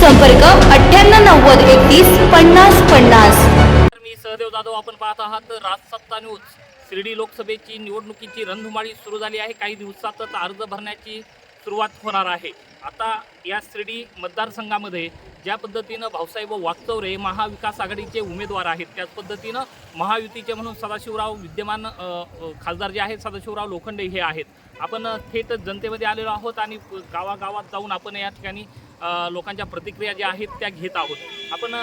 संपर्क अठ्ठ्याण्णव नव्वद एकतीस पन्नास पन्नास. मी सहदेव जाधव आपण पाहत आहात राजसत्ता न्यूज. शिर्डी लोकसभेची निवडणुकीची रणधुमाळी सुरू झाली आहे. काही दिवसातच अर्ज भरण्याची सुरुवात होणार आहे. आता या शिर्डी मतदारसंघामध्ये ज्या पद्धतीनं भाऊसाहेब वागचौरे महाविकास आघाडीचे उमेदवार आहेत त्याच पद्धतीनं महायुतीचे म्हणून सदाशिवराव विद्यमान खासदार जे आहेत सदाशिवराव लोखंडे हे आहेत. आपण थेट जनतेमध्ये आलेलो आहोत आणि गावागावात जाऊन आपण या ठिकाणी लोकांच्या प्रतिक्रिया ज्या आहेत त्या घेत आहोत. आपण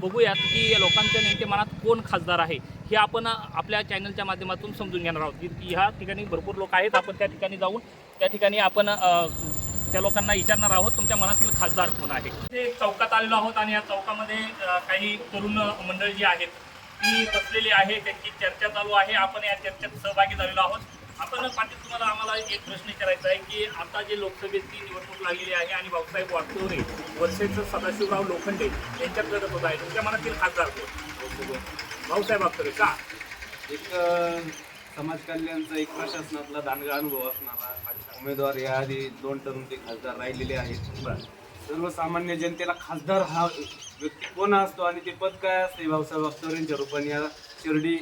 बघूयात की लोकांच्या नेमके मनात कोण खासदार आहे हे आपण आपल्या चॅनलच्या माध्यमातून समजून घेणार आहोत. की ह्या ठिकाणी भरपूर लोक आहेत आपण त्या ठिकाणी जाऊन त्या ठिकाणी आपण त्या लोकांना विचारणार आहोत तुमच्या मनातील खासदार कोण आहे? ते चौकात आलेलो आहोत आणि या चौकामध्ये काही तरुण मंडळ जी आहेत ती बसलेली आहे त्यांची चर्चा चालू आहे. आपण या चर्चेत सहभागी झालेलो आहोत. आपण पाटील तुम्हाला आम्हाला एक प्रश्न विचारायचा आहे की आता जे लोकसभेची निवडणूक लागलेली आहे आणि भाऊसाहेब वागचौरे वर्षेचं सदाशिवराव लोखंडे यांच्यात लढत होत आहे. तुमच्या मनातील खासदार भाऊसाहेब वागचौरे का? एक समाज कल्याणचा एक प्रशासनातला दांडगा अनुभव असणारा उमेदवार याआधी दोन टर्म ते खासदार राहिलेले आहेत. सर्वसामान्य जनतेला खासदार हा व्यक्ती कोण असतो आणि ते पद काय असते? भाऊसाहेब अख्तरेंच्या रूपाने या शिर्डी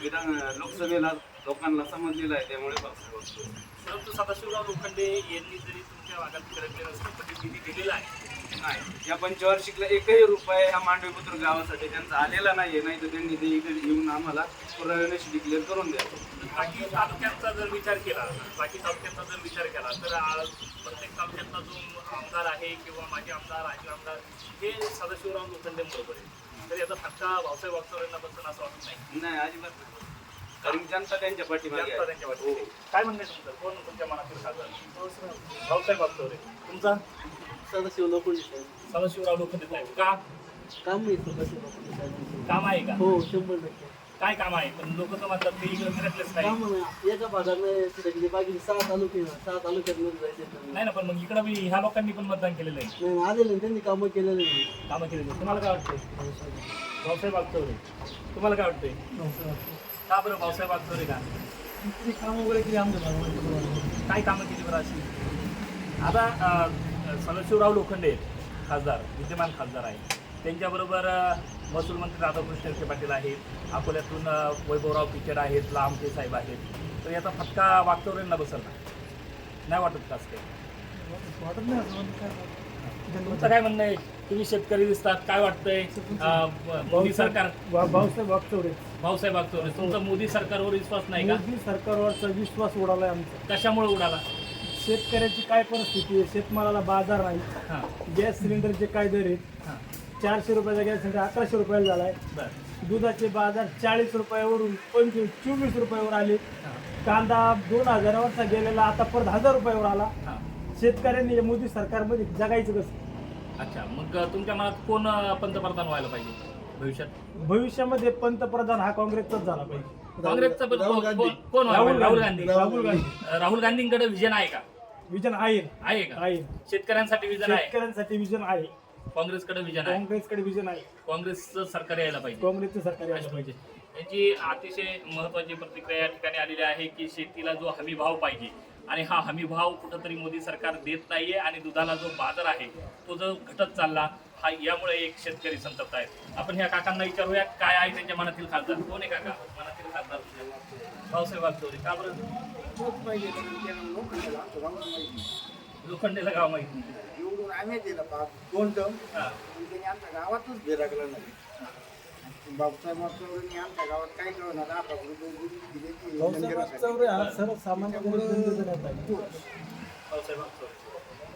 विधान लोकसभेला लोकांना समजलेलं आहे त्यामुळे भाऊसाहेब अख्तरे. परंतु सदाशिवराव लोखंडे यांनी जरी तुमच्या भागात फिरकले नसले पण निधी दिलेला आहे. नाही या पंचवार्षिकला एकही रुपये ह्या मांडवीपुत्र गावासाठी त्यांचा आलेला नाहीये नाही तर त्यांनी ते इकडे येऊन आम्हाला पुराव्याने डिक्लेअर करून द्यावं बाकी तालुक्यांचा जर विचार केला बाकी तालुक्यांचा जर विचार केला तर प्रत्येक तालुक्यातला जो आमदार आहे किंवा माजी आमदार आजी आमदार हे सदाशिवराव लोखंडे बरोबर आहे. तर याचा फटका भाऊसाहेब वागचौरेंना बसून असं वाटत नाही. नाही अजिबात कारण जनता त्यांच्या पाठीमागे जनता आहे. त्यांच्या वाटते. काय म्हणणे तुमचं? कोण तुमच्या मनातील खासदार? भाऊसाहेब वागचौरे तुमचा? सदाशिव लोखंडे साहेब. सदाशिवराव लोखंडे साहेब. का? काम नाही सदाशिव लोखंडे साहेब. काम आहे का? हो शंभर टक्के. काय काम आहे? पण लोक तर म्हणतात ते इकडे फिरकलेच नाही. काम नाही. एका भागात नाही बाकी सहा तालुके सहा तालुक्यात मध्ये जायचे नाही नाही ना पण मग इकडं बी ह्या लोकांनी पण मतदान केलेलं आहे. नाही, आलेले ना, त्यांनी कामं केलेले नाही. कामं केलेली आहेत. तुम्हाला काय वाटतंय? भाऊसाहेब वागचौरे तुम्हाला काय वाटतंय? का बरं भाऊसाहेब वागचौरे का? ते काम वगैरे केली आमच्या भागामध्ये काय कामं केली बरं अशी? आता सदाशिवराव लोखंडे आहेत, खासदार विद्यमान खासदार आहे त्यांच्याबरोबर महसूल मंत्री राधाकृष्ण विखे पाटील आहेत. अकोल्यातून वैभवराव पिचड आहेत लांबटे साहेब आहेत. तर याचा फटका वागचौरेंना बसल ना नाही वाटत का असं काही? वाटत नाही म्हणजे तुमचं काय म्हणणं आहे? तुम्ही शेतकरी दिसतात काय वाटतंय? अं, मोदी सरकार भाऊसाहेब वागचौरे. भाऊसाहेब वागचौरे. तुमचा मोदी सरकारवर विश्वास नाही का? मोदी सरकारवरचा विश्वास उडालाय आमचा. कशामुळे उडाला? शेतकऱ्याची काय परिस्थिती आहे? शेतमालाला बाजार नाही. हां. गॅस सिलेंडरचे काय दर आहेत? हां. चारशे रुपयाचा गॅस सिलेंडर अकराशे रुपयाला झालाय. बरं. दुधाचे बाजार चाळीस रुपयावरून पंचवीस चोवीस रुपयावर आले. हां. कांदा दोन हजारावरचा गेलेला आता परत हजार रुपयावर आला. हां. शेतकऱ्यांनी या मोदी सरकारमध्ये जगायचं कसं? अच्छा मग तुमच्या मनात कोण अं, पंतप्रधान व्हायला पाहिजे भविष्यात? भविष्यामध्ये पंतप्रधान हा काँग्रेसचाच झाला पाहिजे. काँग्रेसचं पण राहुल कोण- गांधी. कोण- कोण व्हायला पाहिजे? राहुल गांधी. राहुल गांधी. अं, राहुल गांधींकडे विजन आहे का? विजन आहे. आहे का? आहे. शेतकऱ्यांसाठी विजन आहे. शेतकऱ्यांसाठी विजन आहे. काँग्रेसकडे विजन आहे. काँग्रेसकडे विजन आहे. काँग्रेसचं सरकार यायला पाहिजे. काँग्रेसचं सरकार यायला पाहिजे. यांची अतिशय महत्वाची प्रतिक्रिया या ठिकाणी आलेली आहे की शेतीला जो हमी भाव पाहिजे आणि हा हमी भाव कुठंतरी मोदी सरकार देत नाहीये आणि दुधाला जो बाजार आहे तो जो घटत चालला हा यामुळे एक शेतकरी संतप्त आहे. आपण ह्या काकांना विचारूया काय आहे त्यांच्या मनातील खासदार? कोण आहे काका? मनातील खासदार भाऊसाहेब वागचौरे का बरं? लोखंडेचं गाव माहिती. त्यांनी आमच्या गावातच बिरागलं नाही भाऊसाहेब चौरे हा सर्वसामान्य जनतेचा नेता आहे. भाऊसाहेब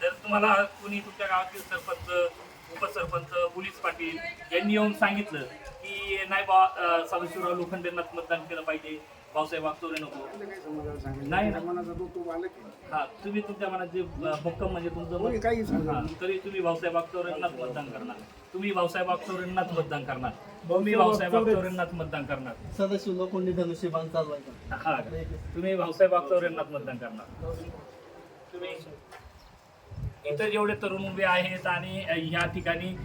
जर तुम्हाला कोणी तुमच्या गावातील सरपंच उपसरपंच पोलीस पाटील यांनी येऊन सांगितलं की नाही बा अं, सदाशिवराव लोखंडेंनाच मतदान केलं पाहिजे भाऊसाहेब वागचौरे नको. नाही ना. तुमच्या मनाचा तो तो आलं की हा तुम्ही तुमच्या मनात जे भक्कम म्हणजे तुमचं कोणी मत- काही सांगा. हा, तरी तुम्ही भाऊसाहेब वागचौरेंनाच मतदान करणार. तुम्ही भाऊसाहेब वागचौरेंनाच मतदान करणार. तुम्ही भाऊसाहेब वागचौरेंनाच मतदान करणार. सदाशिव लोखंडी धनुष्यबाण चालवायचा? हा तुम्ही भाऊसाहेब वागचौरेंनाच मतदान करणार. तुम्ही इतर जेवढे तरुण उभे आहेत आणि ह्या ठिकाणी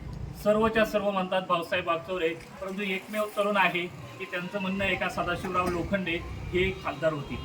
सर्वच्या सर्व म्हणतात भाऊसाहेब वागचौरे परंतु एकमेव तरुण आहे की त्यांचं म्हणणं एका सदाशिवराव लोखंडे हे खासदार होती.